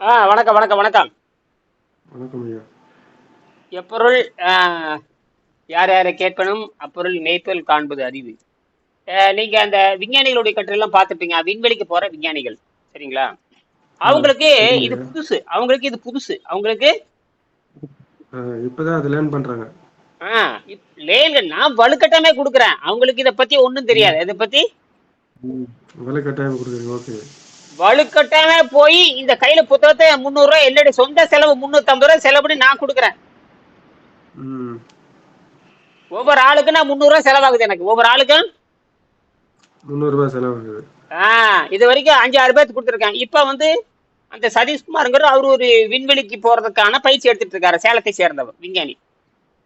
ஆ வணக்கம் வணக்கம் வணக்கம். வணக்கம் ஐயா. எப்பொருள் யார் யாரை கேட்பனும் அப்பொருள் மெய்ப்பொருள் காண்பது அறிவு. நீங்க அந்த விஞ்ஞானிகளுடைய கட்டுரையெல்லாம் பார்த்துப்பீங்க விண்வெளிக்கு போற விஞ்ஞானிகள். சரிங்களா? அவங்களுக்கு இது. புதுசு. அவங்களுக்கு இது புதுசு. அவங்களுக்கு இப்பதான் அது லேர்ன் பண்றாங்க. லேங்க நான் வலுக்கட்டமே கொடுக்குறேன். அவங்களுக்கு இதை பத்தி ஒண்ணும் தெரியாது. இதை பத்தி? விலை கட்டாயம் கொடுக்குறீங்க. ஓகே. வலுக்கட்டாமே போய் இந்த கையில புத்தகத்தை முந்நூறு ரூபாய் என்னுடைய சொந்த செலவு முந்நூத்தி ஐம்பது ரூபாய் செலவு பண்ணி நான் கொடுக்குறேன். ஒவ்வொரு ஆளுக்கும் நான் முந்நூறு ரூபாய் செலவாகுது எனக்கு. ஒவ்வொரு ஆளுக்கும்? முந்நூறுரூபா செலவாகுது. ஆ இது வரைக்கும் அஞ்சு ஆறு பேர்த்து கொடுத்துருக்கேன் இப்போ வந்து அந்த சதீஷ்குமார்ங்கிற அவர் ஒரு விண்வெளிக்கு போறதுக்கான பயிற்சி எடுத்துட்டு இருக்காரு சேலத்தை சேர்ந்தவர் விஞ்ஞானி.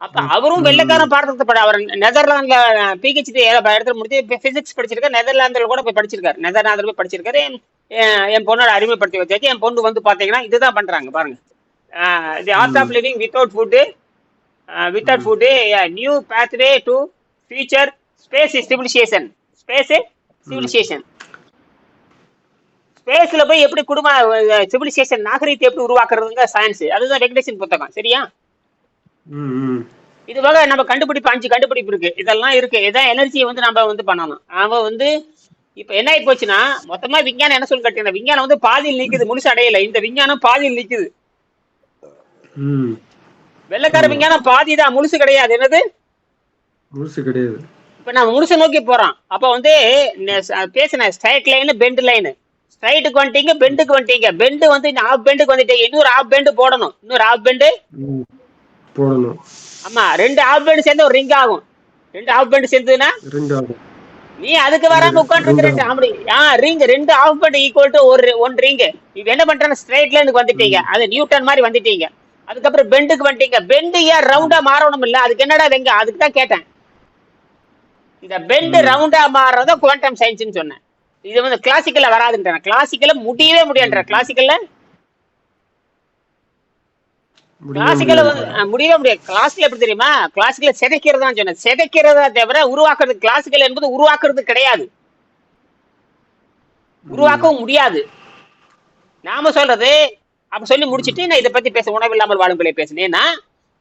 அப்ப அவரும் வெள்ளைக்காரன் பாடத்தை பட அவர் நெதர்லாந்துல பிஹெச்டி இடத்துல முடிச்சு பிசிக்ஸ் படிச்சிருக்காரு நெதர்லாந்துல கூட போய் படிச்சிருக்காரு. நெதர்லாந்துல போய் படிச்சிருக்காரு. என் பொண்ணோட அறிமுகப்படுத்தி வச்சாச்சு. என் பொண்ணு வந்து பாத்தீங்கன்னா இதுதான் பண்றாங்க பாருங்க. The art of living without food without food new pathway to future space civilisation space civilisation ஸ்பேஸ்ல போய் எப்படி குடும்ப சிவிலைசேஷன் நாகரிகத்தை எப்படி உருவாக்குறதுங்க சயின்ஸ் அதுதான் வெங்கடேசன் புத்தகம். சரியா? இது போக நம்ம கண்டுபிடிப்பு அஞ்சு கண்டுபிடிப்பு இருக்கு. இதெல்லாம் இருக்கு. இதான் எனர்ஜியை வந்து நம்ம வந்து பண்ணணும். அவன் வந்து இப்ப என்ன ஆகி போச்சுன்னா மொத்தமா விஞ்ஞானம் என்ன சொல்லி கட்டின விஞ்ஞானம் வந்து பாதியில் நிக்குது முழுசு அடையல. இந்த விஞ்ஞானம் பாதியில் நிக்குது. வெள்ளக்கார விஞ்ஞானம் பாதி தான் முழுசு கிடையாது. என்னது? முழுசு கிடையாது. இப்ப நம்ம முழுசு நோக்கி போறோம் அப்ப வந்து நெ- ச- பேசின ஸ்ட்ரைட் லைன் பெண்ட் லைன் ஸ்ட்ரைட்டுக்கு வந்துட்டீங்க பெண்டுக்கு வந்துட்டீங்க. பெண்டு வந்து இந்த ஆஃப் பெண்டுக்கு வந்துட்டீங்க இன்னொரு ஆஃப் பெண்டு போடணும். இன்னொரு ஆஃப் பெண்டு போடணும். ஆமா ரெண்டு ஆஃப் பெண்டு சேர்ந்து ஒரு ரிங் ஆகும். ரெண்டு ஆஃப் பெண்டு சேர்ந்ததுன்னா? ரெண்டு ஆகும் நீ அதுக்கு வராம உட்காந்துருக்க ரெண்டு அப்படி ஆ ரிங் ரெண்டு ஆஃப் பெண்ட் ஈக்குவல் டு ஒரு ஒன் ரிங் இப்ப என்ன பண்றேன் ஸ்ட்ரைட் லைனுக்கு வந்துட்டீங்க. அது நியூட்டன் மாதிரி வந்துட்டீங்க. அதுக்கப்புறம் பெண்டுக்கு வந்துட்டீங்க. பெண்டு ஏன் ரவுண்டா மாறணும் இல்ல? அதுக்கு என்னடா வெங்க? அதுக்கு தான் கேட்டேன். இந்த பெண்டு ரவுண்டா மாறுறத குவாண்டம் சயின்ஸ்னு சொன்னேன். இது வந்து கிளாசிக்கல்ல வராதுன்றேன். கிளாசிக்கல்ல முடியவே முடியாதுன்ற கிளாசிக்கல்ல முடியவே கிளாசிக்கல்ல முடியாது. முடியவே கிளாசிக்கல் எப்படி தெரியுமா? சிதைக்கிறது தான் சொன்னேன். சிதைக்கிறதா தவிர உருவாக்குறது கிளாசிக்கல் என்பது உருவாக்குறது கிடையாது. உருவாக்கவும் முடியாது. நாம சொல்றது அப்ப சொல்லி முடிச்சிட்டு நான் இதை பத்தி பேச உணவில்லாமல் வாழும் பிள்ளை பேசினேன்னா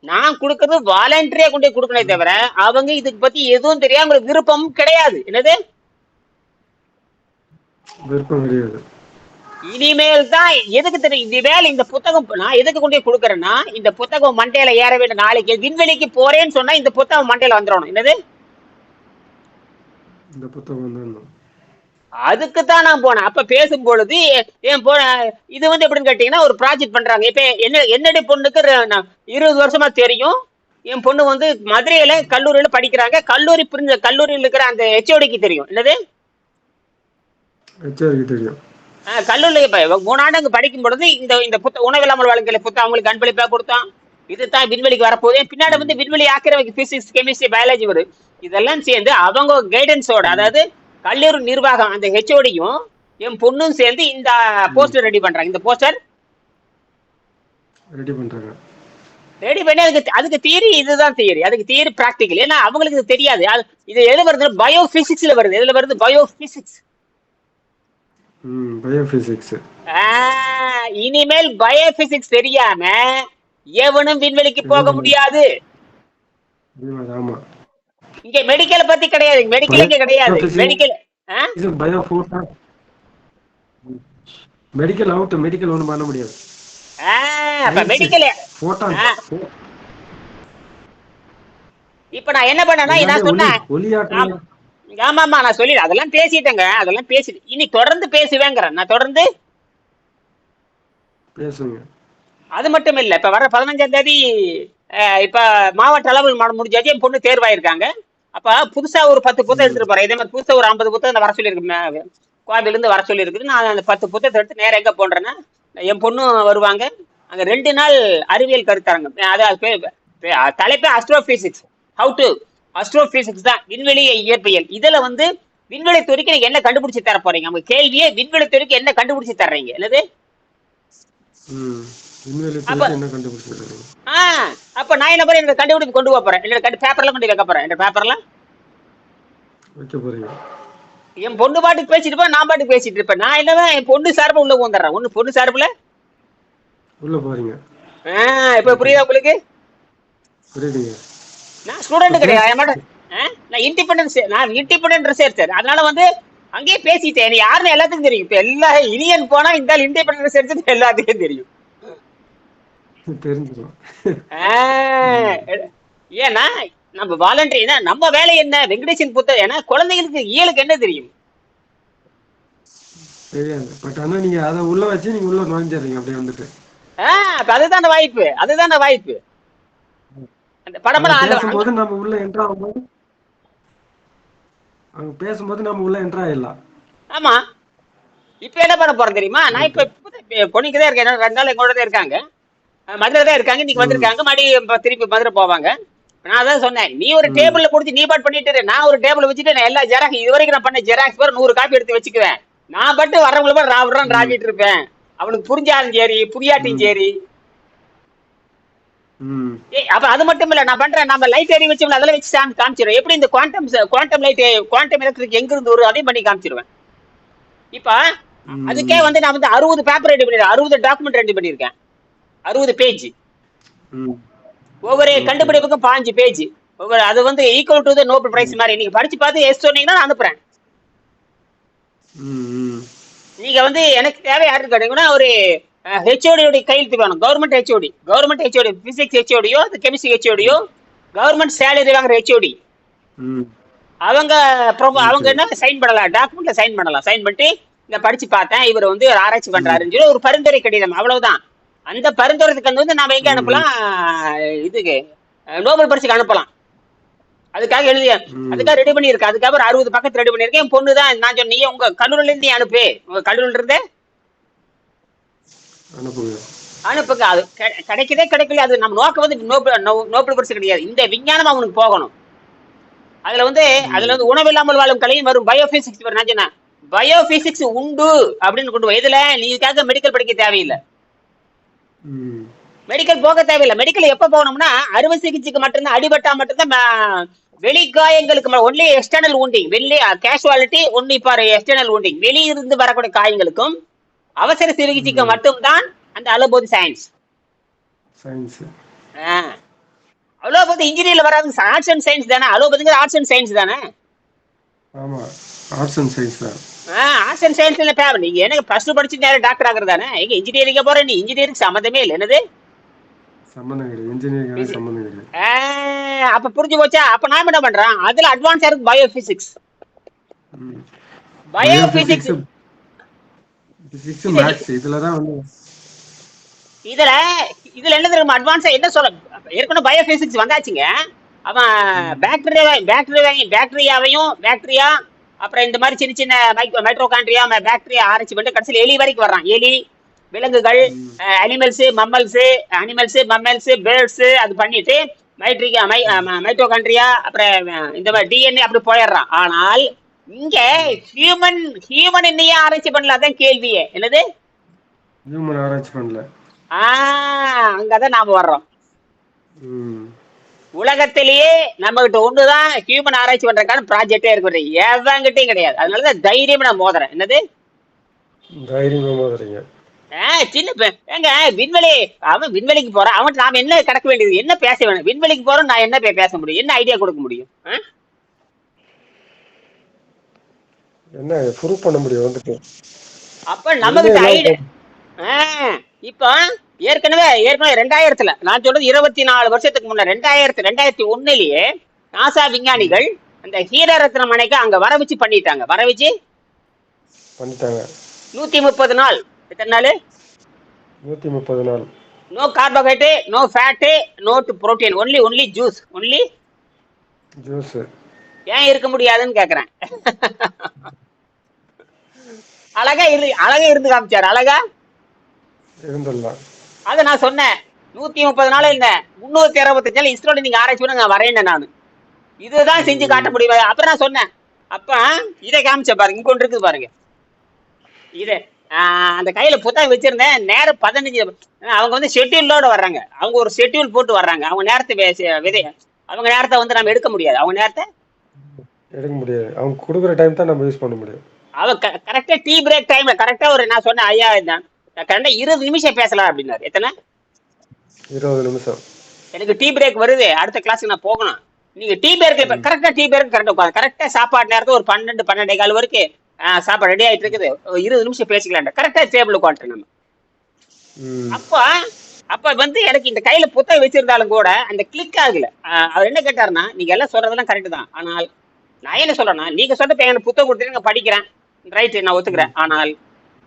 நான் கொடுக்கறது வாலண்டரியா கொண்டு கொடுக்கணே தவிர அவங்க இதுக்கு பத்தி எதுவும் தெரியாம அவங்களுக்கு விருப்பமும் கிடையாது. என்னது? விருப்பம் கிடையாது. இனிமேல் தான் எதுக்கு தெரியும்? இனிமேல் இந்த புத்தகம் நான் எதுக்கு கொண்டு கொடுக்கறேன்னா இந்த புத்தகம் மண்டையில ஏற வேண்டும் நாளைக்கு விண்வெளிக்கு போறேன்னு சொன்னா இந்த புத்தகம் மண்டையில வந்துடணும். என்னது? இந்த புத்தகம் அதுக்கு தான் நான் போனேன். அப்ப பேசும்பொழுது ஏன் போன இது வந்து எப்படின்னு கேட்டீங்கன்னா ஒரு ப்ராஜெக்ட் பண்றாங்க. இப்ப என்ன என்னுடைய பொண்ணுக்கு இருபது வருஷமா தெரியும். என் பொண்ணு வந்து மதுரையில கல்லூரியில படிக்கிறாங்க. கல்லூரி பிரிஞ்ச கல்லூரியில் இருக்கிற அந்த ஹெச்ஓடிக்கு தெரியும். என்னது? தெரியும். கல்லூரியில் இப்ப மூணாண்டு அங்க படிக்கும் பொழுது இந்த இந்த புத்த உணவில்லாமல் வாழ்க்கை புத்தகம் அவங்களுக்கு அன்பளிப்பா கொடுத்தோம் இதுதான் விண்வெளிக்கு வரப்போகுது. பின்னாடி வந்து விண்வெளி ஆக்கிரமிக்கு பிசிக்ஸ் கெமிஸ்ட்ரி பயாலஜி வரும் இதெல்லாம் சேர்ந்து அவங்க கைடன்ஸோட அதாவது கல்லூரி நிர்வாகம் அந்த ஹெச்ஓடியும் என் பொண்ணும் சேர்ந்து இந்த போஸ்டர் ரெடி பண்றாங்க. இந்த போஸ்டர் ரெடி பண்றாங்க. ரெடி பண்ணி அதுக்கு அதுக்கு தியரி இதுதான் தியரி அதுக்கு தியரி பிராக்டிக்கல் ஏன்னா அவங்களுக்கு தெரியாது. இது எது வருது பயோ பிசிக்ஸ்ல வருது. எதுல வருது? பயோ பிசிக்ஸ் பயோபிசிக்ஸ் இனிமேல் பயோ பிசிக்ஸ் தெரியாம எவனும் விண்வெளிக்கு போக முடியாது. இங்க மெடிக்கல் பத்தி கிடையாது மெடிக்கல் இங்க கிடையாது. மெடிக்கல் இது பயோ மெடிக்கல் அவுட் மெடிக்கல் ஒன்றும் பண்ண முடியாது. அப்ப மெடிக்கல் ஃபோட்டான் ஆ. இப்ப நான் என்ன பண்ணேன்னா நான் சொன்னேன். ஒளியாட்டம் ஆமா ஆமா நான் சொல்லி அதெல்லாம் பேசிட்டேங்க. அதெல்லாம் பேசிட்டு இனி தொடர்ந்து பேசுவேங்கிறேன். நான் தொடர்ந்து பேசுங்க. அது மட்டும் இல்ல. இப்ப வர பதினஞ்சாம் தேதி இப்ப மாவட்ட அளவு ம- முடிஞ்சாச்சு. என் பொண்ணு தேர்வாயிருக்காங்க. அப்ப புதுசா ஒரு பத்து புத்தகம் எடுத்துட்டு போறேன். இதே மாதிரி புதுசா ஒரு ஐம்பது புத்தகம் வர சொல்லியிருக்கு. கோவில இருந்து வர சொல்லியிருக்குது. நான் அந்த பத்து புத்தகத்தை எடுத்து நேரம் எங்க போன்றேன்னா என் பொண்ணும் வருவாங்க. அங்க ரெண்டு நாள் அறிவியல் கருத்தரங்கம். அதாவது தலைப்பே அஸ்ட்ரோபிசிக்ஸ் ஹவு டு அஸ்ட்ரோபிசிக்ஸ் தான் விண்வெளி இயற்பியல். இதுல வந்து விண்வெளி துறைக்கு நீங்க என்ன கண்டுபிடிச்சு தர போறீங்க? உங்க கேள்வியே விண்வெளி துறைக்கு என்ன கண்டுபிடிச்சு தர்றீங்க? என்னது? அப்ப- நான் என்ன பண்ண என்னோட கண்டுபிடிப்பு கொண்டு போக போறேன். என்னோட பேப்பர்ல கொண்டு வைக்க போறேன். என்னோட பேப்பர்ல என் பொண்ணு பாட்டுக்கு பேசிட்டு இருப்பேன் நான் பாட்டுக்கு பேசிட்டு இருப்பேன். நான் என்னதான் என் பொண்ணு சார்பா உள்ள வந்துடுறேன் ஒண்ணு பொண்ணு சார்புல? உள்ள போறீங்க. இப்ப புரியுதா உங்களுக்கு? புரியுதுங்க. நான் ஸ்டூடெண்ட் கிடையாது? நான் இண்டிபெண்டன்ஸ் நான் இண்டிபெண்டன்ட் ரிசர்ச்சர் அதனால வந்து அங்கேயே பேசிட்டேன். யாருன்னு எல்லாத்துக்கும் தெரியும். இப்ப எல்லா இனியன் போனா இந்த இண்டிபெண்டன்ட் ரிசர்ச்சர் எல்லாத்துக்கும் தெரியும். ஏன்னா நம்ம வாலண்டரி நம்ம வேலை என்ன? வெங்கடேசன் புத்தகம் ஏன்னா குழந்தைகளுக்கு இயலுக்கு என்ன தெரியும்? தெரியாது. பட் ஆனா நீங்க அதை உள்ள வச்சு நீங்க உள்ள நுழைஞ்சிடுறீங்க. அப்படியே வந்துட்டு. ஆ, அப்ப அதுதான் வாய்ப்பு. அதுதான் வாய்ப்பு. அந்த பேசும்போது நம்ம உள்ள என்ட்ரு ஆகும்போது அவங்க பேசும்போது நம்ம உள்ள என்ட்ரு ஆயிடலாம். ஆமா. இப்ப என்ன பண்ண போறேன் தெரியுமா? நான் இப்ப பொண்ணுக்கு தான் இருக்கேன். ரெண்டு நாள் எங்களோட இருக்காங்க. மதுரை தான் இருக்காங்க. இன்னைக்கு வந்திருக்காங்க. மறுபடியும் திருப்பி மதுரை போவாங்க. நான் அதான் சொன்னேன். நீ ஒரு டேபிள்ல கொடுத்து நீ பாட் பண்ணிட்டு. நான் ஒரு டேபிள் வச்சுட்டு நான் எல்லா ஜெராக்ஸ் இது வரைக்கும் நான் பண்ண ஜெராக்ஸ் பேர் நூறு காப்பி எடுத்து வச்சுக்குவேன். நான் பட்டு வரவங்கள பாரு ராவிடுறான் ராவிட்டு இருப்பேன். அவனுக்கு புரிஞ்சாலும் சரி புரியாட்டியும் சரி. அப்ப அது மட்டும் இல்ல நான் பண்றேன். நம்ம லைட் எரி வச்சோம்ல அதில் வச்சு சாமி காமிச்சிடுறேன் எப்படி இந்த quantum quantum light quantum electric எங்க இருந்து வரும் அதையும் பண்ணி காமிச்சிருவேன். இப்ப. அதுக்கே வந்து நான் வந்து அறுபது பேப்பர் ரெடி பண்ணிருக்கேன் அறுபது டாக்குமெண்ட் ரெடி பண்ணிருக்கேன். அறுபது பேஜ் ஒவ்வொரு கண்டுபிடிப்புக்கும் பாஞ்சு பேஜ் ஒவ்வொரு அது வந்து equal to the Nobel prize மாதிரி. நீங்க படிச்சு பார்த்து எஸ் சொன்னீங்கன்னா நான் அனுப்புறேன். நீங்க வந்து எனக்கு தேவை யாருன்னு கேட்டீங்கன்னா ஒரு ஹெச்ஓடியோட கையெழுத்து வேணும். Government HOD government HOD physics ஹெச்ஓடியோ chemistry ஹெச்ஓடியோ கவர்மெண்ட் சேலரி வாங்குற ஹெச்ஓடி அவங்க அவங்க என்ன சைன் பண்ணலாம். டாக்குமெண்ட்ல சைன் பண்ணலாம். சைன் பண்ணிட்டு இந்த படிச்சு பார்த்தேன். இவர் வந்து ஒரு ஆராய்ச்சி பண்றாருன்னு சொல்லி ஒரு பரிந்துரை கடிதம். அவ்வளவுதான். அந்த பரிந்துரைக்கு வந்து நாம எங்க அனுப்பலாம்? இதுக்கு நோபல் பரிசுக்கு அனுப்பலாம். அதுக்காக எழுதி ம். அதுக்காக ரெடி பண்ணியிருக்கேன். அதுக்காக ஒரு அறுபது பக்கத்து ரெடி பண்ணியிருக்கேன். என் பொண்ணு தான். நான் சொன்னேன் நீ உங்க கல்லூரில இருந்து அனுப்பு. உங்க கல்லூரில இருந்தே அனுப்புங்க அனுப்புங்க. அது கிடைக்குதே கிடைக்கல. அது நம்ம நோக்கம் வந்து நோபல் நோபல் பரிசு கிடையாது. இந்த விஞ்ஞானம் அவனுக்கு போகணும். அதுல வந்து அதுல வந்து உணவில்லாமல் வாழும் கலையும் வரும். பயோபிசிக்ஸ் வரும். சொன்னேன். பயோபிசிக்ஸ் உண்டு அப்படின்னு கொண்டு. இதுல நீ இதுக்காக மெடிக்கல் படிக்க தேவையில்லை. மெடிக்கல் போக தேவையில்லை. மெடிக்கல் எப்ப போகணும்னா அறுவை சிகிச்சைக்கு மட்டும்தான் அடிபட்டா மட்டும்தான் வெளிக்காயங்களுக்கு ஒன்லி எக்ஸ்டர்னல் wounding. வெளியே casualty only for external wounding. வெளியிருந்து வரக்கூடிய காயங்களுக்கும் அவசர சிகிச்சைக்கு மட்டும்தான் அந்த அலோபதி சயின்ஸ் சயின்ஸ் அலோபதி இன்ஜினியர்ல வராது. ஆர்ட்ஸ் அண்ட் சயின்ஸ் தானே? அலோபதிங்கிற ஆர்ட்ஸ் அண்ட் சயின்ஸ் தானே? ஆமா. ஆர்ட்ஸ் அண்ட் சயின்ஸ் தான். ஆர்ட்ஸ் அண்ட் சயின்ஸ்ல தேவை நீங்க எனக்கு ஃபர்ஸ்ட் படிச்சு நேரம் டாக்டர் ஆகுறது தானே? எங்க இன்ஜினியரிங்க போற நீ? இன்ஜினியரிங் சம்மந்தமே இல்லை. என்னது? சம்மந்தம் கிடையாது. இன்ஜினியரிங் சம்மந்தம் கிடையாது. அப்ப புரிஞ்சு போச்சா? அப்ப நான் என்ன பண்றேன்? அதுல அட்வான்ஸ் இருக்கு பயோபிசிக்ஸ் ம். பயோபிசிக்ஸ் பிசிக்ஸ் இதுல தான் வந்து இதுல இதுல என்ன தெரியுமா அட்வான்ஸா என்ன சொல்ல ஏற்கனவே பயோபிசிக்ஸ் வந்தாச்சுங்க. அவன் பாக்டீரியா பாக்டீரியா பாக்டீரியாவையும் பாக்டீரியா அப்புறம் இந்த மாதிரி சின்ன சின்ன மைக்ரோ மைட்ரோகாண்ட்ரியா பாக்டீரியா ஆராய்ச்சி பண்ணிட்டு கடைசியில் எலி வரைக்கும் வர்றான். எலி விலங்குகள் animals mammals animals mammals birds அது பண்ணிட்டு மைட்ரிகா மை மைட்டோகாண்ட்ரியா அப்புறம் இந்த மாதிரி டிஎன்ஏ அப்படி போயிடுறான். ஆனால் இங்க ஹியூமன் ஹியூமன் என்னையே ஆராய்ச்சி பண்ணல? அதான் கேள்வியே. என்னது? ஹியூமன் ஆராய்ச்சி பண்ணல. ஆ அங்கதான் நாம வர்றோம். உலகத்திலேயே நம்ம கிட்ட ஒண்ணுதான் ஹியூமன் ஆராய்ச்சி பண்றதுக்கான ப்ராஜெக்டே இருக்குது எவங்கிட்டையும் கிடையாது. அதனாலதான் தைரியம் நான் மோதுறேன். என்னது? தைரியமா மோதுறீங்க. சின்ன ஏங்க விண்வெளி அவன் விண்வெளிக்கு போறான். அவன் நாம என்ன கடக்க வேண்டியது? என்ன பேச வேணும்? விண்வெளிக்கு போறோம் நான் என்ன பேச முடியும்? என்ன ஐடியா கொடுக்க முடியும் ஆ? என்ன ப்ரூவ் பண்ண முடியும் வந்துட்டு. அப்ப நம்ம கிட்ட ஐடியா? இப்போ ஏற்கனவே ஏற்கனவே ரெண்டாயிரத்துல நான் சொல்றது இருபத்தி நாலு வருஷத்துக்கு முன்ன ரெண்டாயிரத்து ரெண்டாயிரத்தி ஒண்ணுலயே நாசா விஞ்ஞானிகள் அந்த ஹீரரத்னம் அணைக்கு அங்க வர வச்சு பண்ணிட்டாங்க. வர வச்சு? பண்ணிட்டாங்க. நூத்தி முப்பது நாள். எத்தனை நாள்? நூத்தி முப்பது நாள். No carbohydrate no fat no protein only only juice only juice ஏன் இருக்க முடியாதுன்னு கேக்குறேன். அழகா இரு அழகா இருந்து காமிச்சாரு. அழகா? இருந்துடலாம். அதை நான் சொன்னேன். நூத்தி முப்பது நாள் இல்ல. முன்னூத்தி அறுபத்தஞ்சு நாள் இஸ்ரோல நீங்க ஆராய்ச்சி பண்ண நான் வரேன் நான். இதுதான் செஞ்சு காட்ட முடியும்? அப்புறம் நான் சொன்னேன். அப்ப இதை காமிச்ச பாருங்க. இங்க ஒன்று இருக்குது பாருங்க. இது அந்த கையில புத்தகம் வச்சிருந்தேன். நேரம் பதினஞ்சு அவங்க வந்து ஷெட்யூலோட வர்றாங்க. அவங்க ஒரு ஷெட்யூல் போட்டு வர்றாங்க. அவங்க நேரத்தை விதை அவங்க நேரத்தை வந்து நம்ம எடுக்க முடியாது. அவங்க நேரத்தை எடுக்க முடியாது. அவங்க கொடுக்குற டைம் தான் நம்ம யூஸ் பண்ண முடியும். அவ கரெக்டா டீ பிரேக் டைம்ல கரெக்டா ஒரு நான் சொன்னேன் ஐயா இந்த கரெக்டா இருபது நிமிஷம் பேசலாம் அப்படின்னாரு. எத்தனை? இருபது நிமிஷம். எனக்கு டீ பிரேக் வருது. அடுத்த கிளாஸுக்கு நான் போகணும். நீங்க டீ பிரேக் கரெக்டா டீ பிரேக் கரெக்டா உட்காந்து கரெக்டா சாப்பாடு நேரத்துல ஒரு பன்னெண்டு பன்னெண்டே கால் வரைக்கும் சாப்பாடு ரெடி ஆயிட்டு இருக்குது. இருபது நிமிஷம் பேசிக்கலாம் கரெக்டா டேபிள் உட்காந்துட்டு நம்ம. அப்ப அப்ப வந்து எனக்கு இந்த கையில புத்தகம் வச்சிருந்தாலும் கூட அந்த கிளிக் ஆகல. அவர் என்ன கேட்டாருன்னா நீங்க எல்லாம் சொல்றதெல்லாம் கரெக்ட் தான். ஆனால் நான் என்ன சொல்றேன்னா நீங்க சொல்றப்ப எனக்கு புத்தகம் கொடுத்துட்டு நான் படிக்கிறேன். ரைட் நான் ஒத்துக்கிறேன். ஆனால்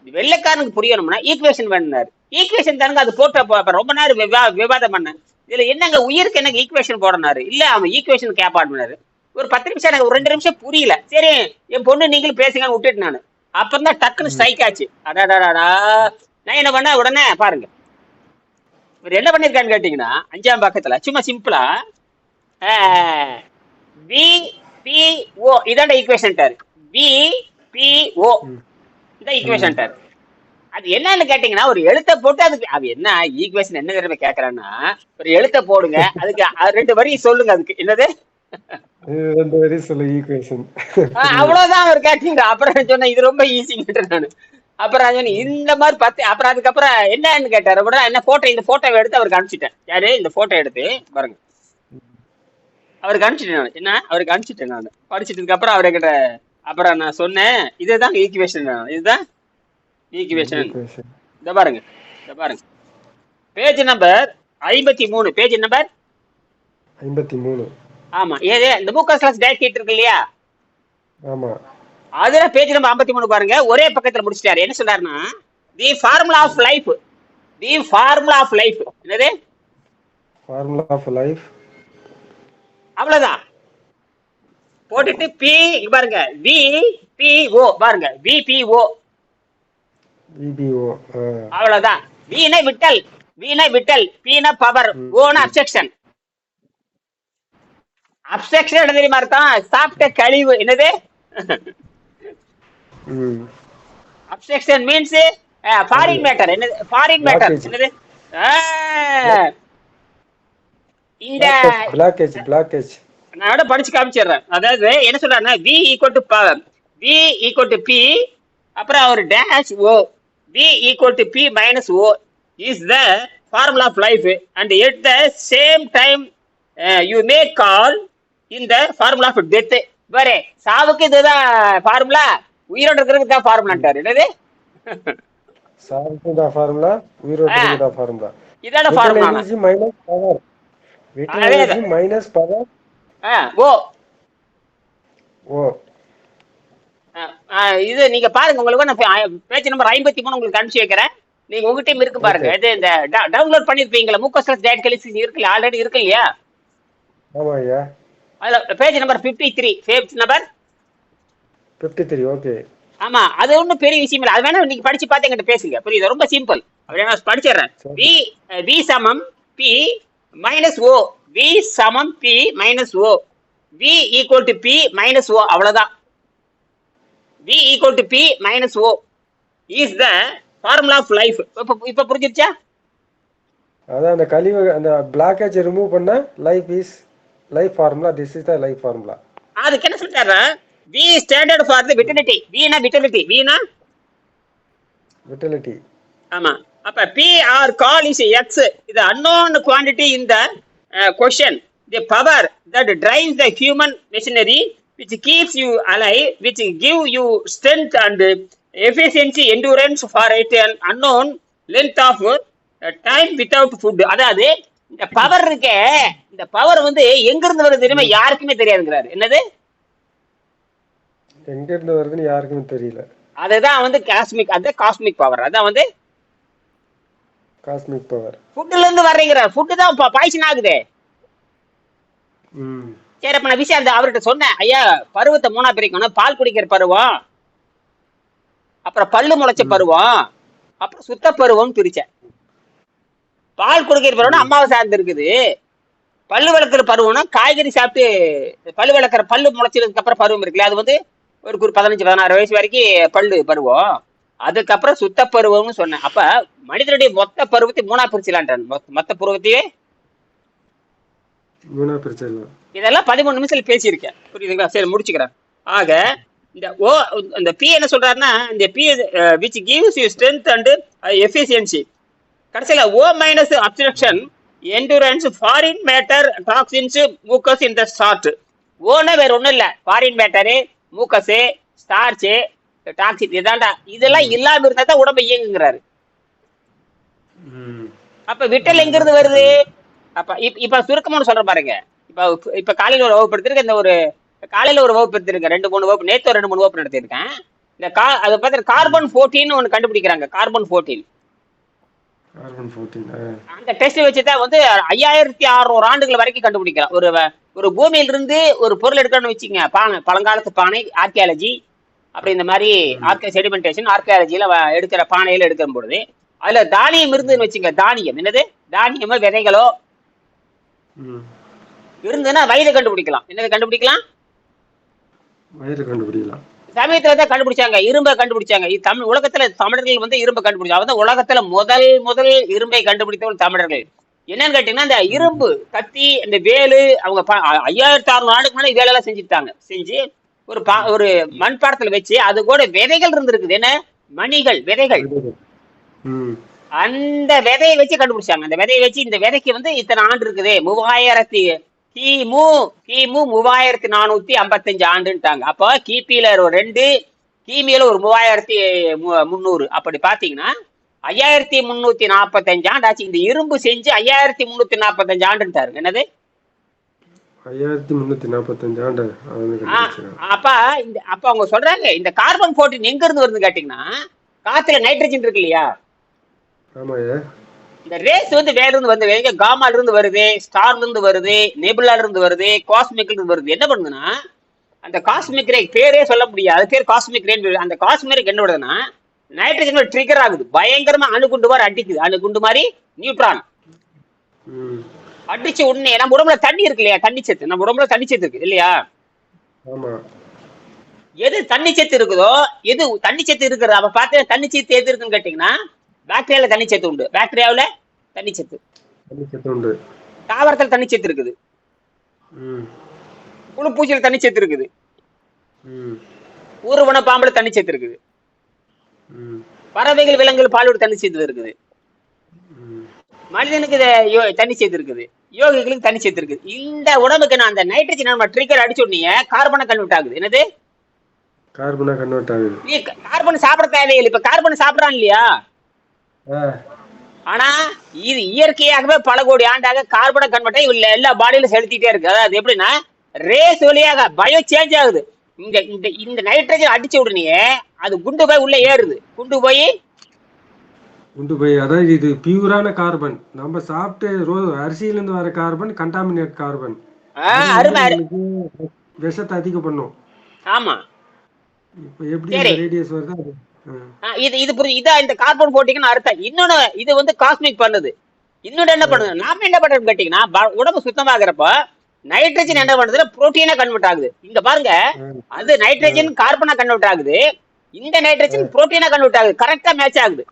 வெள்ளைக்காரனுக்கு புரியணும்னா ஈக்குவேஷன் வேணுனாரு ஈக்குவேஷன் தானுங்க அது போட்ட ரொம்ப நேரம் விவா- விவாதம் பண்ணேன். இதுல என்னங்க உயிருக்கு எனக்கு ஈக்குவேஷன் போடனாரு இல்ல அவன் ஈக்குவேஷன் கேப்பாடுனாரு ஒரு பத்து நிமிஷம் எனக்கு ஒரு ரெண்டு நிமிஷம் புரியல. சரி என் பொண்ணு நீங்களும் பேசுங்கன்னு விட்டுட்டு நான். அப்புறம் தான் டக்குன்னு ஸ்ட்ரைக் ஆச்சு. அடாடாடா நான் என்ன பண்ண உடனே பாருங்க. இவர் என்ன பண்ணிருக்கான்னு கேட்டீங்கன்னா அஞ்சாம் பக்கத்துல சும்மா சிம்பிளா பி ஓ இதாண்ட ஈக்குவேஷன்ட்டாரு வி பி ஓ. இதான் ஈக்குவேஷன்ட்டாரு அது என்னன்னு கேட்டீங்கன்னா ஒரு எழுத்தை போட்டு அதுக்கு அது என்ன ஈக்குவேஷன் என்ன தெரியுமா கேக்குறான்னா ஒரு எழுத்தை போடுங்க அதுக்கு ரெண்டு வரி சொல்லுங்க அதுக்கு. என்னது? ரெண்டு வரி சொல்லு ஈக்குவேஷன் அவ்வளவுதான் அவர் கேட்டீங்க அப்புறம் சொன்னேன் இது ரொம்ப ஈஸிங்கிட்ட நானு. அப்புறம் சொன்னேன் இந்த மாதிரி பத்து அப்புறம் அதுக்கப்புறம் என்னன்னு கேட்டாரு. அப்புறம் என்ன போட்டோ இந்த போட்டோவை எடுத்து அவருக்கு அனுப்பிச்சிட்டேன் யாரு? இந்த போட்டோ எடுத்து பாருங்க. அவருக்கு அனுப்பிச்சிட்டேன் நான். என்ன? அவருக்கு அனுப்பிச்சிட்டேன் நான். படிச்சிட்டதுக்கு அப்புறம் அவர்கிட்ட அப்புறம் நான் சொன்னேன் இதுதான் ஈக்குவேஷன் இதுதான் ஈக்குவேஷன் இந்த பாருங்க. இந்த பாருங்க. பேஜ் நம்பர் ஐம்பத்தி மூணு. பேஜ் நம்பர் ஐம்பத்தி மூணு. ஆமா. ஏது இந்த முக்கா கிளாஸ் டேட் ஷீட் இருக்கு இல்லையா? ஆமா. அதுல பேஜ் நம்பர் 53 மூணு பாருங்க. ஒரே பக்கத்துல முடிச்சிட்டாரு. என்ன சொல்றாருன்னா the formula of life the formula of life என்னது? ஃபார்முலா ஆஃப் லைஃப் அவ்வளவுதான். போட்டுட்டு பி பாருங்க. வி பி ஓ பாருங்க. வி பி ஓ இபிஓ அவ்வளவுதான். வீணை விட்டல். வீணை விட்டல். பீன பவர் ஓன அப்செக்ஷன் அப்செக்ஷன் என்ன தெரியுமா அர்த்தம்? சாப்பிட்ட கழிவு. என்னது? அப்செக்ஷன் மீன்ஸ் ஃபாரின் மேட்டர் என்னது? Foreign matter. என்னது? இந்த பிளாக்கேஜ் பிளாக்கேஜ் நான் படிச்சு காமிச்சிடுறேன். அதாவது என்ன சொல்றாருன்னா V equal to V equal to P அப்புறம் அவர் dash O V equal to P minus O is the formula of life and at the same time you may call in the formula of death வேறே சாவுக்கு இதுதான் formula உயிரோட இருக்கிறதுக்கு தான் ஃபார்முலான்ட்டாரு என்னது? சாவுக்கு தான் ஃபார்முலா உயிரோட்டுக்கு தான் ஃபார்முலா இதான formula minus power minus power O. O. இது நீங்க பாருங்க உங்களுக்கு நான் பேஜ் நம்பர் ஐம்பத்தி மூணு உங்களுக்கு அனுப்பிச்சு வைக்கிறேன். நீங்க உங்ககிட்டயும் இருக்கு பாருங்க. இது இந்த டவுன்லோட் பண்ணிருப்பீங்களா முக்கோசஸ் டேட் கலிசி இருக்குல்ல ஆல்ரெடி இருக்கு இல்லையா? ஆமா ஐயா. அதுல page number fifty three page number fifty three okay ஆமா அது ஒன்றும் பெரிய விஷயம் இல்லை. அது வேணா நீங்க படிச்சு பார்த்து எங்கிட்ட பேசுங்க. புரியுது? ரொம்ப சிம்பிள் அப்படியே நான் படிச்சிடுறேன். வி வி சமம். பி மைனஸ் ஓ வி சமம் P minus O V equal to P minus O அவ்வளவுதான். V equal to P minus O is the formula of life இப்போ இப்போ புரிஞ்சிருச்சா? அதான் அந்த கழிவு அந்த பிளாக்கேஜ் ரிமூவ் பண்ண life is life formula this is the life formula அதுக்கு என்ன சொல்லிட்டாரு? V standard for the vitality Veena vitality வீணா விட்டலிட்டி ஆமா. அப்ப P are call is X இது unknown quantity in the question the power that drives the human machinery you alive which give you strength and efficiency endurance for it an unknown length of uh, time without food. அதாவது இந்த power இருக்கே இந்த power வந்து எங்க இருந்து வருது தெரியுமா? யாருக்குமே தெரியாதுங்கிறாரு. என்னது? எங்க இருந்து வருதுன்னு யாருக்குமே தெரியல. அதுதான் வந்து காஸ்மிக் அது காஸ்மிக் பவர் அதான் வந்து காஸ்மிக் பவர். ஃபுட்ல இருந்து வர்றீங்கிறார் ஃபுட்டு தான் பாய்ச்சன் ஆகுதே. சரி அப்ப நான் விஷயம் அந்த அவர்கிட்ட சொன்னேன். ஐயா பருவத்தை மூணா பிரிக்கணும். பால் குடிக்கிற பருவம் அப்புறம் பல்லு முளைச்ச பருவம் அப்புறம் சுத்த பருவம் பிரிச்சேன். பால் குடிக்கிற பருவம்னா அம்மாவை சார்ந்து இருக்குது பல்லு விளக்குற பருவம்னா காய்கறி சாப்பிட்டு பல்லு விளக்குற பல்லு முளைச்சதுக்கு அப்புறம் பருவம் இருக்குல்ல அது வந்து ஒரு ஒரு பதினஞ்சு பதினாறு வயசு வரைக்கும் பல்லு பருவம். அதுக்கப்புறம் சுத்த பருவம்னு சொன்னேன். அப்ப மனிதனுடைய மொத்த பருவத்தை மூணா பிரிச்சலான்ட்டான் மொத்த- மொத்த பருவத்தையே? மூணா பிரச்சனை இதெல்லாம் பதிமூணு நிமிஷத்துல பேசியிருக்கேன். புரியுதுங்களா? சரி முடிச்சுக்கிறேன். ஆக இந்த ஓ இந்த பி என்ன சொல்றாருன்னா இந்த P which gives you strength and efficiency கடைசியில O minus absorption endurance foreign matter toxins mucus இந்த ஸ்டார்ட் ஓனா வேற ஒண்ணும் இல்ல. Foreign matter mucus starch toxin இதாண்டா இதெல்லாம் இல்லாம இருந்தா தான் உடம்பு இயங்குங்கிறாரு. அப்ப விட்டல் எங்க இருந்து வருது? அப்ப இப்ப சுருக்கமான சொல்ற பாருங்க. இப்ப இப்ப காலையில ஒரு வகுப்பு எடுத்திருக்கேன் இந்த ஒரு காலையில ஒரு வகுப்பு எடுத்திருக்கேன் ரெண்டு மூணு வகுப்பு நேத்து ரெண்டு மூணு வகுப்பு நடத்திருக்கேன் இந்த கா அதை பார்த்து கார்பன் ஃபோர்டீன் ஒன்று கண்டுபிடிக்கிறாங்க கார்பன் ஃபோர்டீன் அந்த டெஸ்ட் வச்சு தான் வந்து ஐயாயிரத்தி அறுநூறு ஆண்டுகள் வரைக்கும் கண்டுபிடிக்கலாம். ஒரு ஒரு பூமியிலிருந்து ஒரு பொருள் எடுக்கணும்னு வச்சுங்க பானை பழங்காலத்து பானை ஆர்கியாலஜி அப்படி இந்த மாதிரி ஆர்கே செடிமெண்டேஷன் ஆர்கியாலஜியில எடுக்கிற பானையில எடுக்கிற பொழுது அதுல தானியம் இருந்துன்னு வச்சுங்க தானியம். என்னது? தானியமோ விதைகளோ இருந்ததுன்னா வயதை கண்டுபிடிக்கலாம். என்னது கண்டுபிடிக்கலாம்? வயிறு கண்டுபிடிக்கலாம். சமயத்துல தான் கண்டுபிடிச்சாங்க. இரும்பை கண்டுபிடிச்சாங்க. தமிழ் உலகத்துல தமிழர்கள் வந்து இரும்பை கண்டுபிடிச்சாங்க. அதான் உலகத்துல முதல் முதல் இரும்பை கண்டுபிடித்தவர்கள் தமிழர்கள். என்னன்னு கேட்டீங்கன்னா இந்த இரும்பு கத்தி இந்த வேலு அவங்க ஐயாயிரத்தி அறுநூறு ஆண்டுக்கு முன்னாடி வேலையெல்லாம் செஞ்சுட்டாங்க. செஞ்சு ஒரு பா ஒரு மண் பாடத்துல வச்சு அது கூட விதைகள் இருந்திருக்குது. என்ன? மணிகள் விதைகள். அந்த விதையை வச்சு கண்டுபிடிச்சாங்க. அந்த விதையை வச்சு இந்த விதைக்கு வந்து இத்தனை ஆண்டு இருக்குது. மூவாயிரத்தி கிமு கிமு மூவாயிரத்தி நானூத்தி ஐம்பத்தஞ்சு ஆண்டுன்ட்டாங்க. அப்போ கிபியில ஒரு ரெண்டு கிமியில ஒரு மூவாயிரத்தி முந்நூறு அப்படி பாத்தீங்கன்னா ஐயாயிரத்தி முன்னூத்தி நாற்பத்தஞ்சு ஆண்டு ஆச்சு இந்த இரும்பு செஞ்சு ஐயாயிரத்தி முன்னூத்தி நாற்பத்தஞ்சு ஆண்டுன்ட்டாரு என்னது? ஐயாயிரத்தி முந்நூற்றி நாற்பத்தஞ்சு ஆண்டு அப்ப இந்த அப்ப அவங்க சொல்றாங்க இந்த கார்பன் போர்டின் எங்க இருந்து வருதுன்னு கேட்டீங்கன்னா காத்துல நைட்ரஜன் இருக்கு இல்லையா? ஆமாய்யா. இந்த ரேஸ் வந்து வேற இருந்து வந்து எங்க காமால இருந்து வருது ஸ்டார்ல இருந்து வருது நெபுலால இருந்து வருது காஸ்மிக்ல இருந்து வருது. என்ன பண்ணுதுன்னா அந்த காஸ்மிக் ரே பேரே சொல்ல முடியாது. அது பேர் காஸ்மிக் ரேன் அந்த காஸ்மிக் என்ன வருதுன்னா நைட்ரஜன் ட்ரிகர் ஆகுது. பயங்கரமா அணுகுண்டு மாதிரி அடிக்குது. அணுகுண்டு மாதிரி நியூட்ரான் அடிச்சு உடனே நம்ம உடம்புல தண்ணி இருக்கு இல்லையா தண்ணி சத்து நம்ம உடம்புல தண்ணி சத்து இருக்கு இல்லையா எது தண்ணி சத்து இருக்குதோ எது தண்ணி சத்து இருக்கிறது அப்ப பார்த்து தண்ணி சத்து எது இருக்குன்னு கேட்டீங்கன்னா பாக்டீரியால தண்ணி சத்து உண்டு பாக்டீரியாவுல தண்ணி சத்து உண்டு தாவரத்துல தண்ணி சத்து இருக்குது புழு பூச்சியில தண்ணி சத்து இருக்குது ஊர்வன பாம்புல தண்ணி சத்து இருக்குது பறவைகள் விலங்குகள் பாலோட தண்ணி சத்து இருக்குது மனிதனுக்கு தண்ணி சத்து இருக்குது யோகிகளுக்கு தண்ணி சத்து இருக்குது இந்த உடம்புக்கு நான் அந்த நைட்ரஜன் நம்ம ட்ரிக்கர் அடிச்ச உடனே கார்பனை கன்வெர்ட் ஆகுது. என்னது? கார்பனாக கன்வெர்ட் ஆகுது. நீ கார்பன் சாப்பிட தேவையில்லை. இப்ப கார்பன் சாப்பிடறான் இல்லையா? ஆனா இது இயற்கையாகவே பல கோடி ஆண்டாக கார்பனை கன்வெர்ட் ஆகி உள்ள எல்லா பாடியில செலுத்திட்டே இருக்கு. அதாவது எப்படின்னா ரேஸ் வழியாக பயோ சேஞ்ச் ஆகுது. இந்த இந்த இந்த நைட்ரஜன் அடிச்ச உடனே அது குண்டு போய் உள்ள ஏறுது. குண்டு போய் உண்டு போய் அதாவது இது பியூரான கார்பன். நம்ம சாப்பிட்டு ரோ அரிசியிலேருந்து வர கார்பன் கண்டாமினேட் கார்பன். விஷத்தை அதிகம் பண்ணும் ஆமா. இப்போ எப்படி. ரேடியஸ் வருது? இது இது புரியுது இதான் இந்த கார்பன் போட்டிங்கன்னு அர்த்தம். இன்னொன்னு இது வந்து காஸ்மிக் பண்ணுது. இன்னொன்னு என்ன பண்ணுது? நாம என்ன பண்றோம்னு கேட்டீங்கன்னா உடம்பு சுத்தமாகறப்ப நைட்ரஜன் என்ன பண்ணுதுன்னா புரோட்டீனா கன்வெர்ட் ஆகுது. இங்க பாருங்க அது நைட்ரஜன் கார்பனா கன்வெர்ட் ஆகுது. இந்த நைட்ரஜன் புரோட்டீனா கன்வெர்ட் ஆகுது. கரெக்டா மேட்ச் ஆகுது.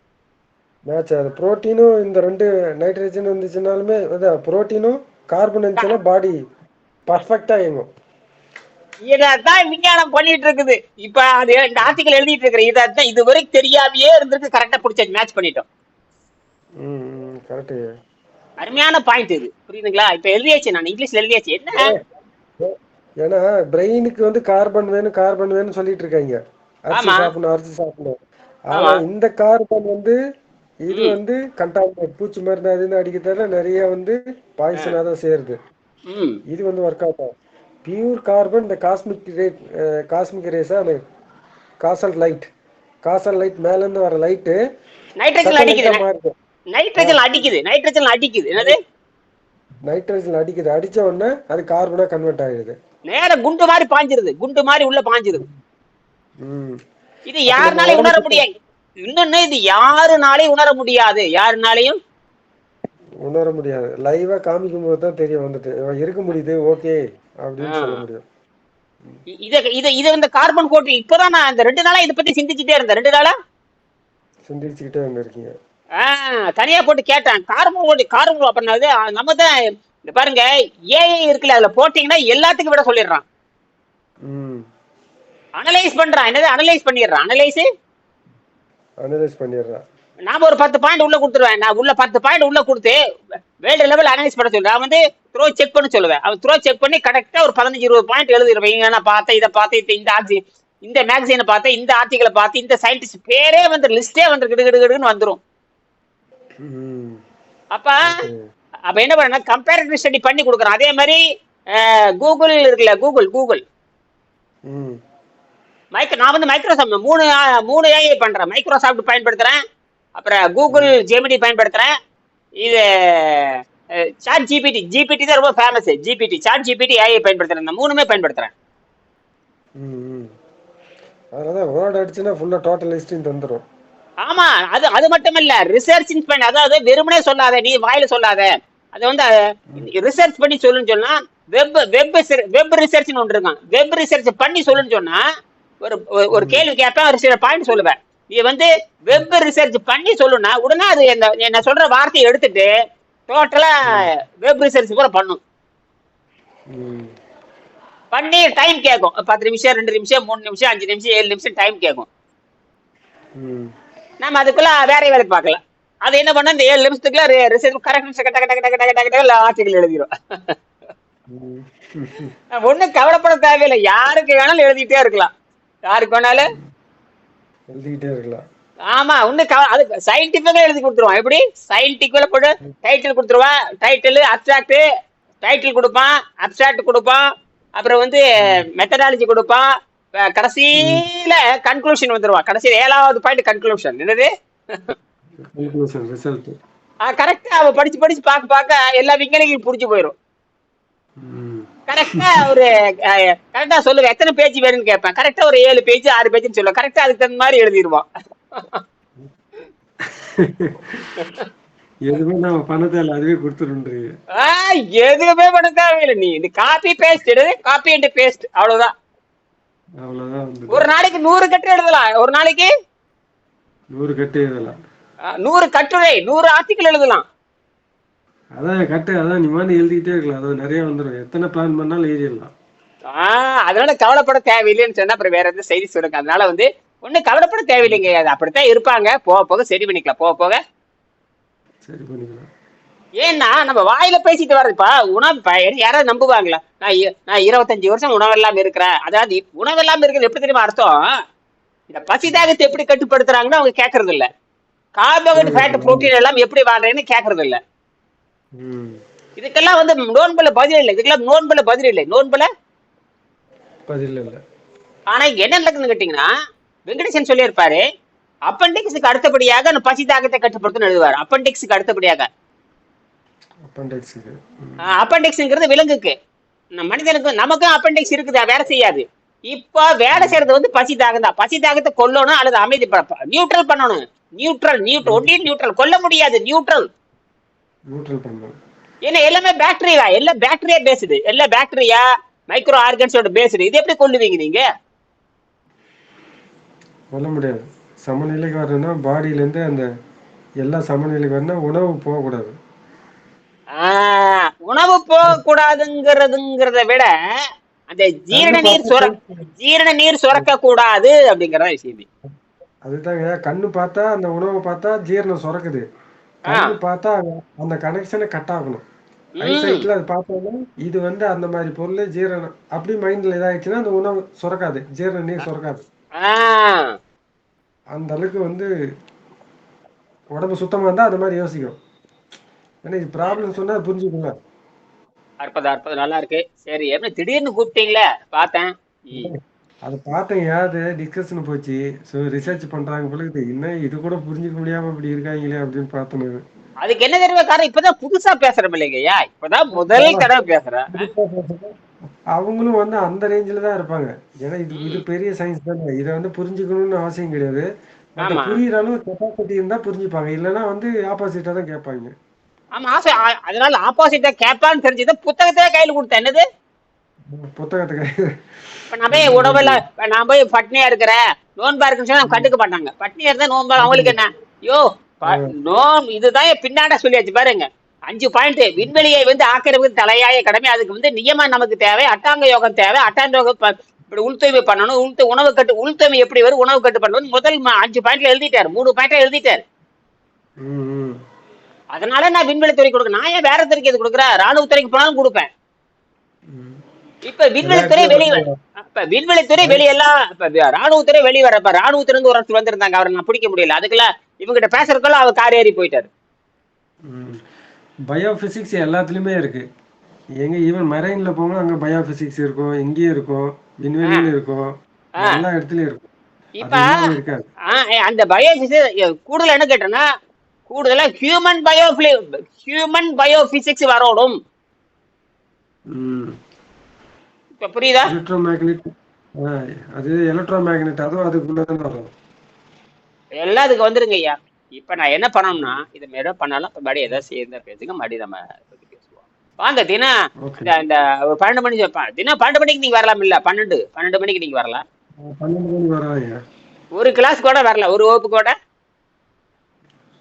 மேட்ச் ஆகுது ப்ரோட்டீனும் இந்த ரெண்டு நைட்ரஜன் வந்துச்சுனாலுமே அதான் ப்ரோட்டீனும் கார்பன் இருந்துச்சுன்னா பாடி பர்ஃபெக்டாக இயங்கும். இதான் விஞ்ஞானம் பண்ணிட்டு இருக்குது. இப்ப அது இந்த ஆர்டிகல் எழுதிட்டு இருக்கிற இதான் இது வரைக்கும் தெரியாமையே இருந்திருக்கு. கரெக்டா பிடிச்ச மேட்ச் பண்ணிட்டோம். கரெக்டு அருமையான பாயிண்ட் இது. புரியுதுங்களா? இப்ப எழுதியாச்சு நான் இங்கிலீஷ்ல எழுதியாச்சு. என்ன? ஏன்னா பிரெயினுக்கு வந்து கார்பன் வேணும் கார்பன் வேணும் சொல்லிட்டு இருக்காங்க. அரிசி. சாப்பிடணும் அரிசி சாப்பிடணும். ஆனா. இந்த கார்பன் வந்து இது வந்து கண்டாமினேட் பூச்சி மருந்து அது இதுன்னு அடிக்கிறதால நிறைய வந்து பாய்சனாக தான் சேருது. இது வந்து ஒர்க் அவுட் ஆகும் பியூர் கார்பன் இந்த காஸ்மிக் ரேட் காஸ்மிக் ரேஸா அந்த காசல் லைட் காசல் லைட் மேலேருந்து வர லைட்டு நைட்ரஜன் அடிக்குது. நைட்ரஜன் அடிக்குது. நைட்ரஜன் அடிக்குது. என்னது? நைட்ரஜன் அடிக்குது. அடிச்ச உடனே அது கார்பனா கன்வெர்ட் ஆகிடுது நேரா குண்டு மாதிரி பாஞ்சிருது. குண்டு மாதிரி உள்ள பாஞ்சிருது. இது யாருனாலையும் உணர முடியாது. இன்னொன்னு இது யாருனாலையும் உணர முடியாது. யாருனாலையும்? உணர முடியாது. லைவா காமிக்கும் போது தான் தெரியும் வந்துட்டு இருக்க முடியுது ஓகே அப்படின்னு சொல்ல முடியும். இத இத இத இந்த கார்பன் கோட்டு இப்பதான் நான் இந்த ரெண்டு நாளா இத பத்தி சிந்திச்சுட்டே இருந்தேன். ரெண்டு நாளா? சிந்திச்சுக்கிட்டே வந்திருக்கீங்க ஆஹ் தனியா போட்டு கேட்டேன். கார்பன் கோட்டு கார்பன் பண்ணது நம்ம தான் இந்த பாருங்க ஏஐ இருக்குல்ல அதுல போட்டீங்கன்னா எல்லாத்துக்கும் விட சொல்லிடுறான். அனலைஸ் பண்றான். என்னது? அனலைஸ் பண்ணிடுறான். அனலைஸ் அனலைஸ் பண்ணிடுறான். நாம ஒரு பத்து பாயிண்ட் உள்ள கொடுத்துருவேன். நான் உள்ள பத்து பாயிண்ட் உள்ள கொடுத்து வேல்டு லெவல் அனலைஸ் பண்ண சொல்றேன். அவன் வந்து த்ரோ செக் பண்ண சொல்லுவேன். அவன் த்ரோ செக் பண்ணி கரெக்டா ஒரு பதினஞ்சு இருபது பாயிண்ட் இங்க நான் பார்த்தேன் இதை பார்த்தேன் இந்த ஆக்சி இந்த மேகசைனை பார்த்தேன் இந்த ஆர்டிகளை பார்த்து இந்த சயின்டிஸ்ட் பேரே வந்து லிஸ்டே வந்து கிடு கிடு கிடுன்னு வந்துரும். ம் அப்ப அப்ப என்ன பண்ண கம்பேரிட்டிவ் ஸ்டடி பண்ணி கொடுக்குறோம் அதே மாதிரி கூகுள் இருக்குல்ல கூகுள் கூகுள் மைக்ரோ நான் வந்து மைக்ரோசாஃப்ட் மூணு மூணு ஏஐ பண்றேன். மைக்ரோசாஃப்ட் பயன்படுத்துறேன். அப்புறம் கூகுள் ஜெமினி பயன்படுத்துறேன். இது சாட் ஜிபிடி. ஜிபிடி தான் ரொம்ப famous GPT chat GPT AI பயன்படுத்துறேன். இந்த மூணுமே பயன்படுத்துறேன். அதனால தான் வேர்ட் அடிச்சுன்னா ஃபுல்லாக டோட்டல் லிஸ்ட்டையும் தந்துடும் ஆமா அது அது மட்டும் இல்ல ரிசர்ச் பண்ணி அதாவது வெறுமனே சொல்லாத நீ வாயில சொல்லாத. அது வந்து ரிசர்ச் பண்ணி சொல்லுன்னு சொன்னா வெப் வெப் வெப் ரிசர்ச்னு ஒன்று இருக்கான் வெப் ரிசர்ச் பண்ணி சொல்லுன்னு சொன்னா ஒரு ஒரு- கேள்வி கேட்பேன் ஒரு சில பாயிண்ட் சொல்லுவேன். நீ வந்து வெப் ரிசர்ச் பண்ணி சொல்லுனா உடனே அது என்ன என்ன சொல்ற வார்த்தையை எடுத்துட்டு டோட்டலா வெப் ரிசர்ச் கூட பண்ணும். பண்ணி டைம் கேட்கும் பத்து நிமிஷம் ரெண்டு நிமிஷம் மூணு நிமிஷம் அஞ்சு நிமிஷம் ஏழு நிமிஷம் டைம் கேட்கும் நம்ம அதுக்குள்ள வேற வேலை பார்க்கலாம். அது என்ன பண்ண இந்த ஏழு நிமிஷத்துக்குள்ள ரிசர்ச் கரெக்ட் டக்கு டக்கு டக்கு டக்கு டக்கு டக்கு ஆர்டிகல் எழுதிரும். ம். ஒண்ணும் கவலைப்பட தேவையில்லை. யாருக்கு வேணாலும் எழுதிட்டே இருக்கலாம். யாருக்கு வேணாலும்? எழுதிக்கிட்டே இருக்கலாம். ஆமா ஒண்ணு அது சயின்டிபிக்கா எழுதி கொடுத்துருவான். எப்படி? சயின்டிபிக்கா போட்டு டைட்டில் கொடுத்துருவான். டைட்டில் அப்சாக்ட் டைட்டில் கொடுப்பான். அப்சாக்ட் கொடுப்பான். அப்புறம் வந்து மெத்தடாலஜி கொடுப்பான். கடைசியில கன்க்ளூஷன் வந்துருவான். கடைசியில ஏழாவது பாயிண்ட் கன்க்ளூஷன் என்னது? கரெக்டா அவ படிச்சு படிச்சு பார்க்க பார்க்க எல்லா விஞ்ஞானிகளும் புடிச்சு போயிடும் கரெக்டா ஒரு கரெக்டா சொல்லுவேன் எத்தனை பேஜ் வேணும்னு கேட்பேன். கரெக்டா ஒரு ஏழு பேஜ் ஆறு பேஜ்னு சொல்லுவேன். கரெக்டா அதுக்கு தகுந்த மாதிரி எழுதிடுவான். எதுவுமே நம்ம பண்ண தேவையில்ல அதுவே கொடுத்துருன்றீங்க. எதுவுமே பண்ண தேவையில்லை. நீ இது காப்பி பேஸ்ட் எடுது காப்பி அண்ட் பேஸ்ட் அவ்வளவுதான். அவ்வளோதான் வந்து. ஒரு நாளைக்கு நூறு கட்டு எழுதலாம். ஒரு நாளைக்கு? நூறு கட்டு எழுதலாம். நூறு கட்டுரை. நூறு ஆர்டிக்கல் எழுதலாம். அதான் கட்டு அதான் நீ மாதிரி எழுதிக்கிட்டே இருக்கலாம். அது நிறைய வந்துடும் எத்தனை பிளான் பண்ணாலும் எழுதிடலாம் ஆஹ் அதனால கவலைப்பட தேவையில்லைன்னு சொன்னா அப்புறம் வேற எதுவும் செய்தி சொல்லுங்க. அதனால வந்து ஒண்ணு கவலைப்பட தேவையில்லைங்க. அது அப்படித்தான் இருப்பாங்க. போக போக சரி பண்ணிக்கலாம். போக போக. சரி பண்ணிக்கலாம். ஏன்னா நம்ம வாயில பேசிட்டு வர்றதுப்பா உணவு யாராவது நம்புவாங்களா? நான் நான் இருபத்தஞ்சு வருஷம் உணவு இல்லாம இருக்கிறேன். அதாவது உணவு இல்லாம இருக்கிறது எப்படி தெரியுமா அர்த்தம்? இந்த பசி தாகத்தை எப்படி கட்டுப்படுத்துறாங்கன்னு அவங்க கேட்கறது இல்ல கார்போஹைட்ரேட் ஃபேட் புரோட்டீன் எல்லாம் எப்படி வாழ்றேன்னு கேட்கறது இல்ல இதுக்கெல்லாம் வந்து நோன்புல பதில் இல்லை. இதுக்கெல்லாம் நோன்புல பதில் இல்லை. நோன்புல? பதில் இல்லை. ஆனா இங்க என்ன நடக்குதுன்னு கேட்டீங்கன்னா வெங்கடேசன் சொல்லியிருப்பாரு அப்பண்டிக்ஸுக்கு அடுத்தபடியாக அந்த பசி தாகத்தை கட்டுப்படுத்தணும் எழுதுவார். அப்பண்டிக்ஸுக்கு அடுத்தபடியாக. அப்பண்டிக்ஸ்ங்கிறது விலங்குக்கு. மனிதனுக்கு நமக்கும் அப்பண்டிக்ஸ் இருக்குது? வேலை செய்யாது. இப்போ வேலை செய்யறது வந்து பசி தாகம் தான். பசி தாகத்தை கொல்லணும் அல்லது அமைதி நியூட்ரல் பண்ணணும். நியூட்ரல் நியூட்ரல் ஒன்லி நியூட்ரல் கொல்ல முடியாது. நியூட்ரல் நியூட்ரல் பண்ணணும். ஏன்னா எல்லாமே பாக்டீரியா எல்லாம் பாக்டீரியா பேசுது. எல்லாம் பாக்டீரியா மைக்ரோ ஆர்கன்ஸோட பேசுது. இது எப்படி கொல்லுவீங்க நீங்க? சொல்ல முடியாது. சமநிலைக்கு வரணும்னா பாடியிலேருந்து அந்த எல்லா சமநிலைக்கு வரணும்னா உணவு போகக்கூடாது. ஆஹ், உணவு போகக்கூடாதுங்கிறதுங்கிறத விட அந்த ஜீரண நீர் சுர ஜீரண நீர் சுரக்க கூடாது அப்படிங்கறத விஷயம் அதுதாங்க. கண்ணு பார்த்தா அந்த உணவை பார்த்தா ஜீரணம் சுரக்குது. கண்ணு பார்த்தா அந்த கனெக்ஷனை கட் ஆகணும். ஐசைட்ல அது பார்த்தோம்னா இது வந்து அந்த மாதிரி பொருள் ஜீரணம் அப்படி மைண்ட்ல இதாயிடுச்சுன்னா அந்த உணவு சுரக்காது. ஜீரண நீர் சுரக்காது. அந்த அளவுக்கு வந்து உடம்பு சுத்தமா இருந்தா அந்த மாதிரி யோசிக்கும். ஏன்னா இது ப்ராப்ளம் சொன்னா அது புரிஞ்சுக்குங்க. அற்புதம் அற்புதம். நல்லா இருக்கு. சரி எப்படி திடீர்னு கூப்பிட்டீங்களே? பார்த்தேன். அதை பார்த்தேன் அது டிஸ்கஷன் போச்சு? ஸோ ரிசர்ச் பண்றாங்க போல இது இன்னும் இது கூட புரிஞ்சுக்க முடியாம இப்படி இருக்காங்களே அப்படின்னு பார்த்தேன் அதுக்கு என்ன தெரியுமா காரணம்? இப்பதான் புதுசா பேசுறோம் இல்லைங்கய்யா இப்பதான் முதல் தடவை பேசுறேன். அவங்களும் வந்து அந்த ரேஞ்சில தான் இருப்பாங்க. ஏன்னா இது இது பெரிய சயின்ஸ் தானே. இதை வந்து புரிஞ்சுக்கணும்னு அவசியம் கிடையாது. பட் ஆமா. புரியுற அளவு கெப்பாசிட்டி இருந்தா புரிஞ்சுப்பாங்க. இல்லைன்னா வந்து ஆப்போசிட்டா தான் கேட்பாங்க. ஆமா ஆசை அதனால ஆப்போசிட்டா கேட்பான்னு தெரிஞ்சது புத்தகத்தையே கையில கொடுத்தேன். என்னது? நான் போய் உணவுல நான் போய் பட்னியா இருக்கிறேன். நோன்பா இருக்குன்னு சொன்னா அவங்க கண்டுக்க மாட்டாங்க. பட்னியா இருந்தா நோன்பா அவங்களுக்கு என்ன? யோ ப- நோம் இதுதான் பின்னாட சொல்லியாச்சு பாருங்க. அஞ்சு பாயிண்ட் விண்வெளியை வந்து ஆக்கிரமிப்பு தலையாய கடமை. அதுக்கு வந்து நியமம் நமக்கு தேவை. அட்டாங்க யோகம் தேவை. அட்டாங்க யோகம் இப்படி உள்தூய்மை பண்ணணும். உள்து உணவு கட்டு உள்தூய்மை எப்படி வரும்? உணவு கட்டு பண்ணணும். முதல் அஞ்சு பாயிண்ட்ல எழுதிட்டாரு. மூணு பாயிண்ட்ல எழுதிட்டாரு. அதனால நான் விண்வெளித்துறை கொடுக்க நான் ஏன் வேற துறைக்கு இது கொடுக்குறேன்? ராணுவத்துறைக்கு போனாலும் கொடுப்பேன். இப்ப விண்வெளித்துறை வெளியே இப்ப விண்வெளித்துறை வெளியெல்லாம் இப்ப ராணுவத்துறை வெளியே வரப்ப ராணுவத்துல இருந்து ஒரு வந்திருந்தாங்க. அவரை நான் பிடிக்க முடியல. அதுக்கெல்லாம் இவங்கிட்ட பேசுறதுக்குள்ள அவர் கார் ஏறி போயிட்டாரு. பயோ பிசிக்ஸ் எல்லாத்துலயுமே இருக்கு. எங்க ஈவன் மெரைன்ல போங்க அங்க பயோ பிசிக்ஸ் இருக்கும். இங்கேயும் இருக்கும். விண்வெளியில இருக்கும். எல்லா இடத்துலயும் இருக்கும். இப்ப அந்த பயோபிசிக்ஸ் கூடுதல் என்ன கேட்டேன்னா கூடுதலா ஹியூமன் பயோ ஹியூமன் பயோபிசிக்ஸ் வரணும் இப்ப புரியுதா? எலக்ட்ரோ மேக்னெட் அது எலக்ட்ரோ மேக்னெட் அதுவும் அதுக்குள்ளதான் வரும். எல்லாம் அதுக்கு வந்துருங்க ஐயா. இப்ப நான் என்ன பண்ணணும்னா இதை மேடம் பண்ணாலும் இப்ப மறுபடியும் எதாவது சேர்ந்தா பேசுங்க மறுபடியும் நம்ம பேசுவோம். வாங்க தினா இந்த இந்த ஒரு பன்னெண்டு மணி ப- தினம் பன்னெண்டு மணிக்கு நீங்க வரலாம் இல்ல? பன்னெண்டு பன்னெண்டு மணிக்கு நீங்க வரலாம்? பன்னெண்டு மணி வராங்க ஒரு கிளாஸ் கூட வரல ஒரு வகுப்பு கூட?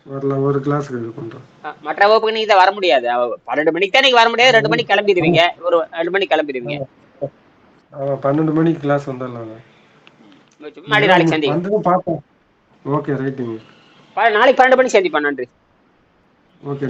வரலாம் ஒரு கிளாஸ்க்கு இது பண்றோம். மற்ற வகுப்புக்கு நீங்க வர முடியாது. பன்னெண்டு மணிக்கு தான் நீங்க வர முடியாது. ரெண்டு மணிக்கு கிளம்பிடுவீங்க. ஒரு ரெண்டு மணிக்கு கிளம்பிடுவீங்க. ஆமா பன்னெண்டு மணிக்கு கிளாஸ் வந்துடலாம் மறுபடியும் நாளைக்கு சந்திங்க. வந்ததும் பார்த்தேன் ஓகே ரைட்டுங்க நாளைக்கு பன்னெண்டு மணிக்கு சந்திப்போம் நன்றி. ஓகே